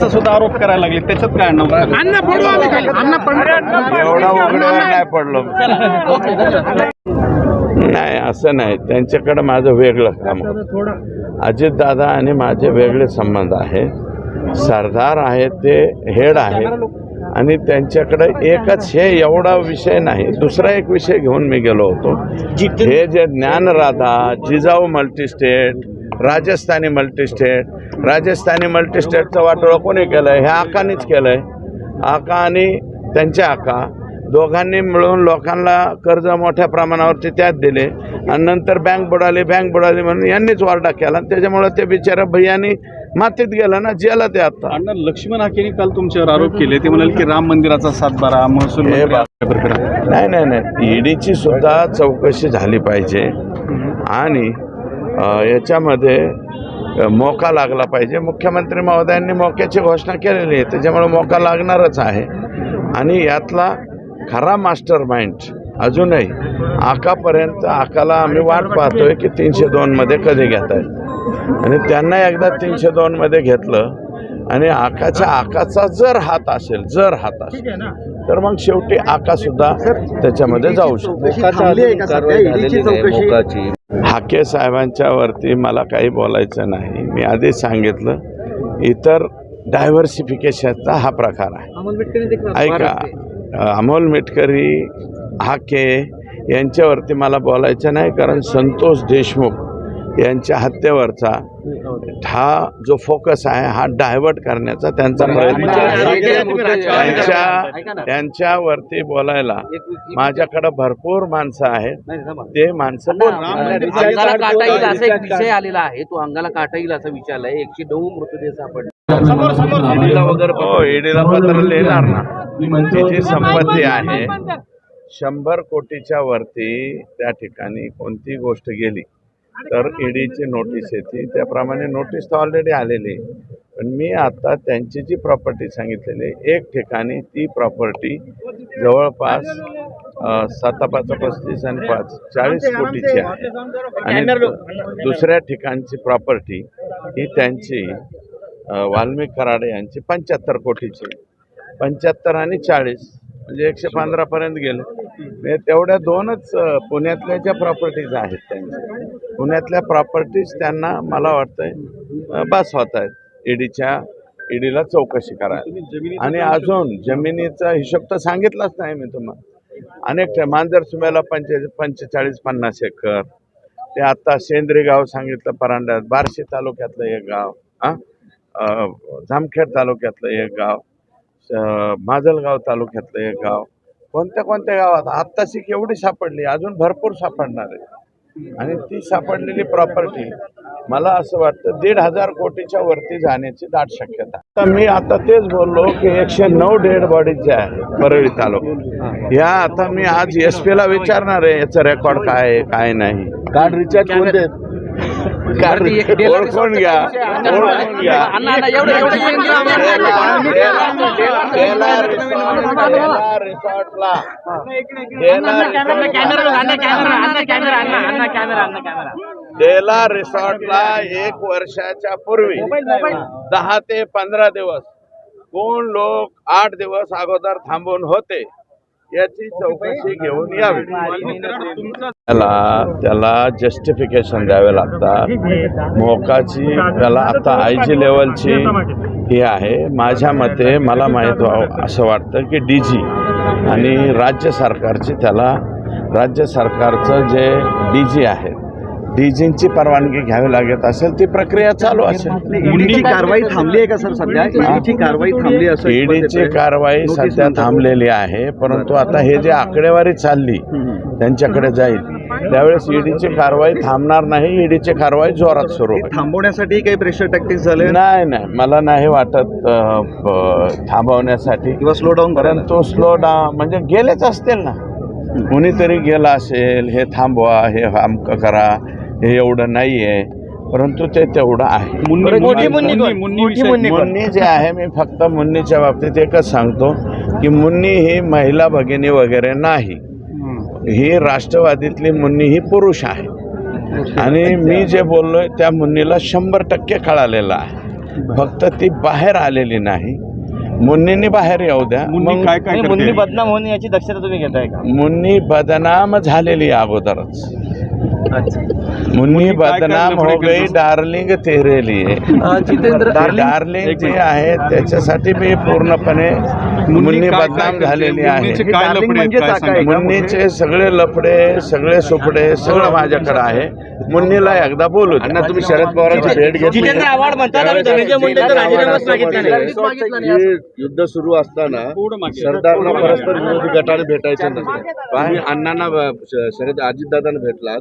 असं सुद्धा आरोप करायला लागले. त्याच्यात काय अण्णा अण्णा पडलो आम्ही खाली. अण्णा पडलो. नाही पडलो. नाही असं नाही. त्यांच्याकडे माझं वेगळं काम अजित दादा आणि माझे वेगळे संबंध आहे सरदार आहे ते हेड आहे आणि त्यांच्याकडे एकच हे एवढा विषय नाही. दुसरा एक विषय घेऊन मी गेलो होतो. हे जे ज्ञानराधा जिजाऊ मल्टीस्टेट राजस्थानी मल्टीस्टेट राजस्थानी मल्टीस्टेटचं वाटोळं कोणी केलं आहे हे आकानीच केलं आहे आका आणि त्यांचे आका दोघांनी मिळून लोकांना कर्ज मोठ्या प्रमाणावरती त्यात दिले आणि नंतर बँक बुडाली बँक बुडाली म्हणून यांनीच वारडा केला आणि त्याच्यामुळं ते बिचारा भैयानी मातीत गेलं ना जेला ते आता. अण्णा लक्ष्मण हाकेने काल तुमच्यावर आरोप केले. ते म्हणाले की राम मंदिराचा सातबारा महसूल हे. नाही नाही नाही. ईडीची सुद्धा चौकशी झाली पाहिजे. आणि याच्यामध्ये मोका लागला पाहिजे. मुख्यमंत्री महोदयांनी मोक्याची घोषणा केलेली आहे. त्याच्यामुळे मोका लागणारच आहे. आणि यातला खरा मास्टर माइंड अजूनही आकापर्यंत आकाला आम्ही वाट पाहतोय की तीनशे दोनमध्ये कधी घेत आहेत आणि त्यांना एकदा तीनशे दोनमध्ये घेतलं आणि आकाच्या आकाचा जर हात असेल जर हात असेल तर मग शेवटी आका सुद्धा त्याच्यामध्ये जाऊ शकतो. हाके साहेबांच्या वरती मला काही बोलायचं नाही. मी आधीच सांगितलं इतर डायव्हर्सिफिकेशनचा हा प्रकार आहे. ऐका अमोल मिटकरी हाके यांच्यावरती मला बोलायचं नाही कारण संतोष देशमुख यांच्या हत्येवरचा हा जो फोकस आहे हा डायव्हर्ट करण्याचा त्यांचा प्रयत्न आहे. त्यांच्या त्यांच्यावरती बोलायला माझ्याकडे भरपूर माणसं आहेत. ते माणसं काटा येईल असा एक विषय आलेला आहे तो अंगाला काटा येईल असा विषय आलाय एकशे नऊ मृतदेह सापडले. वगैरे हो ईडीला पत्र लिहिणार ना. जी संपत्ती आहे. शंभर कोटीच्या वरती त्या ठिकाणी कोणती गोष्ट गेली? तर ईडीची नोटीस येते. त्याप्रमाणे नोटीस तर ऑलरेडी आलेली आहे. पण मी आता त्यांची जी प्रॉपर्टी सांगितलेली आहे, एक ठिकाणी ती प्रॉपर्टी जवळपास अ, साता पाच पस्तीस आणि पाच चाळीस कोटीची आहे. आणि दुसऱ्या ठिकाणची प्रॉपर्टी ही त्यांची वाल्मिक कराडे यांची पंच्याहत्तर कोटीची पंच्याहत्तर आणि चाळीस म्हणजे एकशे पंधरापर्यंत गेले. म्हणजे तेवढ्या दोनच पुण्यातल्या ज्या प्रॉपर्टीज आहेत त्यांच्या. पुण्यातल्या प्रॉपर्टीज त्यांना मला वाटतंय बस होत आहेत. ईडीच्या ईडीला चौकशी करायला. आणि अजून जमिनीचा हिशोब तर सांगितलाच नाही मी तुम्हाला. अनेक मांजर सुम्याला पंचे पंचेचाळीस पन्नास एकर. ते आता सेंद्री गाव सांगितलं परांड्यात बार्शी तालुक्यातलं एक गाव हां जामखेड तालुक्यातलं एक गाव माजलगाव तालुक्यातलं एक गाव. कोणत्या कोणत्या गावात? आत्ताशी केवढी सापडली? अजून भरपूर सापडणार आहे. आणि ती सापडलेली प्रॉपर्टी मला असं वाटतं दीड हजार कोटीच्या वरती जाण्याची दाट शक्यता तर मी आता तेच बोललो की एकशे नऊ डेड बॉडीज ज्या आहेत परळी तालुका ह्या आता मी आज एस पीला विचारणार आहे याचं रेकॉर्ड काय आहे काय नाही. कार्ड रिचार्ज कोणते ओळखून घ्या ओळखून घ्या. रिसॉर्टला डेला रिसॉर्टला एक वर्षाच्या पूर्वी दहा ते पंधरा दिवस कोण लोक आठ दिवस अगोदर थांबून होते याची चौकशी घेऊन यावी. त्याला त्याला जस्टिफिकेशन द्यावे लागतात. मोकाची त्याला आता आय जी लेवलची ही आहे. माझ्या मते मला माहीत व्हावं असं वाटतं की डी जी आणि राज्य सरकारची त्याला राज्य सरकारचं जे डी जी आहे डीजींची परवानगी घ्यावी लागत असेल ती प्रक्रिया चालू असेल. ईडीची कारवाई थांबली आहे का सर सध्या? ईडीची कारवाई थांबली असं ईडीची कारवाई सध्या थांबलेली आहे परंतु आता हे जे आकडेवारी चालली त्यांच्याकडे जाईल. त्यावेळेस ईडीची कारवाई थांबणार नाही. ईडीची कारवाई जोरात सुरू थांबवण्यासाठी काही प्रेशर टॅक्टिक्स झाले? नाही नाही. मला नाही वाटत थांबवण्यासाठी. किंवा स्लो डाऊन परंतु स्लो डाऊन म्हणजे गेलेच असतील ना. कुणीतरी गेला असेल हे थांबवा हे अमकं करा हे एवढं नाही आहे परंतु ते तेवढं आहे. मुन्नी जे आहे मी फक्त मुन्नीच्या बाबतीत एकच सांगतो की मुन्नी ही महिला भगिनी वगैरे नाही. ही राष्ट्रवादीतली मुन्नी ही पुरुष आहे. आणि मी जे बोललोय त्या मुन्नीला शंभर टक्के कळालेलं आहे. फक्त ती बाहेर आलेली नाही. मुन्नींनी बाहेर येऊ द्या. मुन्नी मग काय काय करते? बदनाम होणे याची दक्षता तुम्ही घेताय का? मुन्नी बदनाम झालेली आहे अगोदरच. मुन्नी मुन्नी बदनाम हो गई? डार्लिंग तेरे लिए जितेंद्र डार्लिंग जे आहे त्याच्यासाठी मी पूर्णपणे मुन्नी बदनाम? झालेली आहे. मुन्नीचे काय darling लफडे आहेत? म्हणजे मुन्नीचे? सगळे लफडे सगळे सुपडे सगळं माझ्याकडे आहे. मुन्नीला एकदा बोलू द्या. तुम्ही शरद पवारांची भेट नाही. युद्ध सुरू असताना. सरदारला परस्पर विरोधी गटाने भेटायचं नसतं तुम्ही अण्णांना शरद अजितदादांना भेटलात.